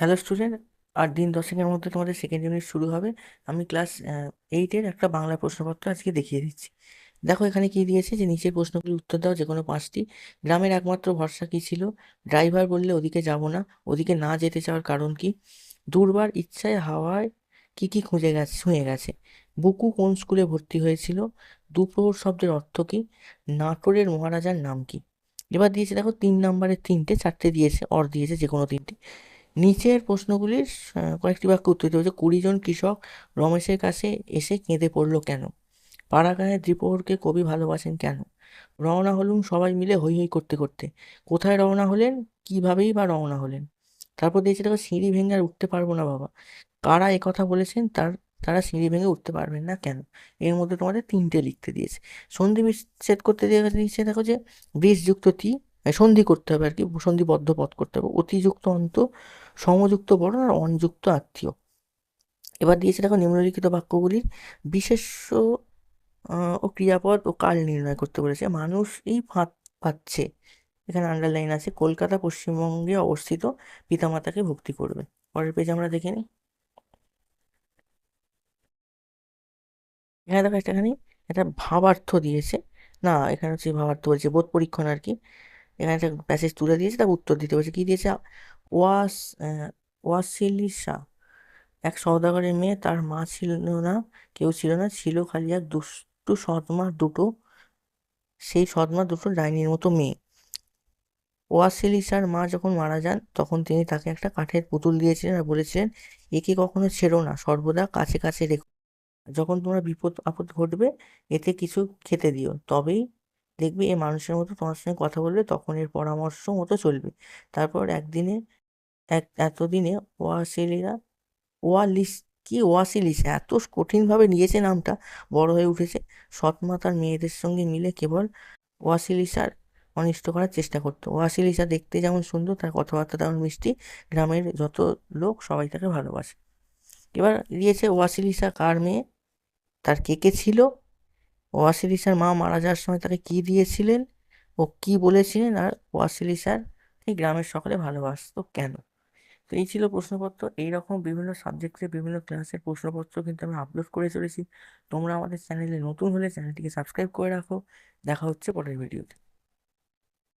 Hello student আর দিন দশেকের মধ্যে তোমাদের সেকেন্ড ইউনিট শুরু হবে। আমি ক্লাস এইটের একটা বাংলা প্রশ্নপত্র আজকে দেখিয়ে দিচ্ছি। দেখো এখানে কি দিয়েছে যে নিচের প্রশ্নগুলির উত্তর দাও যে কোনো পাঁচটি। গ্রামের একমাত্র ভরসা কি ছিল? ড্রাইভার বললে ওদিকে যাব না, ওদিকে না যেতে চাওয়ার কারণ কি? দুর্বার ইচ্ছায় হাওয়ায় কি কি খুঁজে গেছে ছুঁয়ে গেছে। বুকু কোন স্কুলে ভর্তি হয়েছিল? দুপ্রহর শব্দের অর্থ কি? নাটোরের মহারাজার নাম কি? এবার দিয়েছে দেখো তিন নম্বরের তিনটে, চারটে দিয়েছে, অর দিয়েছে যে কোনো তিনটে। নিচের প্রশ্নগুলির কয়েকটি বাক্য উত্তর দিতে হচ্ছে কুড়ি জন কৃষক রমেশের কাছে এসে কেঁদে পড়ল কেন? পাড়াগাঁয়ের দ্বিপ্রহরকে কবি ভালোবাসেন কেন? রওনা হলুম সবাই মিলে হৈ হৈ করতে করতে। কোথায় রওনা হলেন? কিভাবেই বা রওনা হলেন? তারপর দিয়েছে দেখো, সিঁড়ি ভেঙে আর উঠতে পারব না বাবা। কারা কথা বলেছেন তার, তারা সিঁড়ি ভেঙে উঠতে পারবেন না কেন? এর মধ্যে তোমাদের তিনটে লিখতে দিয়েছে। সন্ধি বিচ্ছেদ করতে দিয়ে দিয়েছে দেখো যে ব্রিজযুক্ত তি সন্ধি করতে হবে আর কি, সন্ধিবদ্ধ পথ করতে হবে। অতিযুক্ত অন্ত, সমযুক্ত বর্ণ আর অনযুক্ত আত্মীয়। এবার দিয়েছে দেখো নিম্নলিখিত বাক্যগুলির বিশেষ ও ক্রিয়াপদ ও কাল নির্ণয় করতে বলেছে। মানুষ এই ফাঁদ পাচ্ছে। এখানে আন্ডারলাইন আছে, কলকাতা পশ্চিমবঙ্গে অবস্থিত পিতামাতাকে ভক্তি করবে। পরের পেজ আমরা দেখে নিই। এখানে দেখো একটাখানি, একটা ভাবার্থ দিয়েছে। না, এখানে হচ্ছে ভাবার্থ বলছে বোধ পরীক্ষণ আর কি। এখানে একটা প্যাসেজ তুলে দিয়েছে, তার উত্তর দিতে বলছে, কি দিয়েছে? ওয়াস ওয়াসিলিসা এক সওদাগরের মেয়ে, তার মা ছিল না, কেউ ছিল না, ছিল খালি এক দুষ্টু সৎমা, দুটো, সেই সৎমা দুটো ডাইনির মতো মেয়ে। ওয়াসিলিসার মা যখন মারা যান, তখন তিনি তাকে একটা কাঠের পুতুল দিয়েছিলেন আর বলেছিলেন, একে কখনো ছেড়ো না, সর্বদা কাছে কাছে রেখো। যখন তোমরা বিপদ আপদ ঘটবে, এতে কিছু খেতে দিও। তবেই দেখবে এ মানুষের মতো তোমার সঙ্গে কথা বলবে তখন এর পরামর্শ মতো চলবে। তারপর একদিনে, এক, এতদিনে ওয়াসিলিরা, ওয়ালিস, কি ওয়াসিলিস? এত কঠিনভাবে নিয়েছে নামটা, বড় হয়ে উঠেছে। সৎমা তার মেয়েদের সঙ্গে মিলে কেবল ওয়াসিলিসার অনিষ্ট করার চেষ্টা করতো। ওয়াসিলিসা দেখতে যেমন সুন্দর, তার কথাবার্তা তেমন মিষ্টি। গ্রামের যত লোক সবাই তাকে ভালোবাসে। এবার দিয়েছে ওয়াসিলিসা কার মেয়ে? তার কে কে ছিল? ওয়াসিলিসার মা মারা যাওয়ার সময় তাকে কী দিয়েছিলেন? ও কি বলেছিলেন? আর ওয়াসিলিসার এই গ্রামের সকলে ভালোবাসত কেন? তো এই ছিল প্রশ্নপত্র। এইরকম বিভিন্ন সাবজেক্টের বিভিন্ন ক্লাসের প্রশ্নপত্র কিন্তু আমি আপলোড করে চলেছি। তোমরা আমাদের চ্যানেলে নতুন হলে চ্যানেলটিকে সাবস্ক্রাইব করে রাখো। দেখা হচ্ছে পরের ভিডিওতে।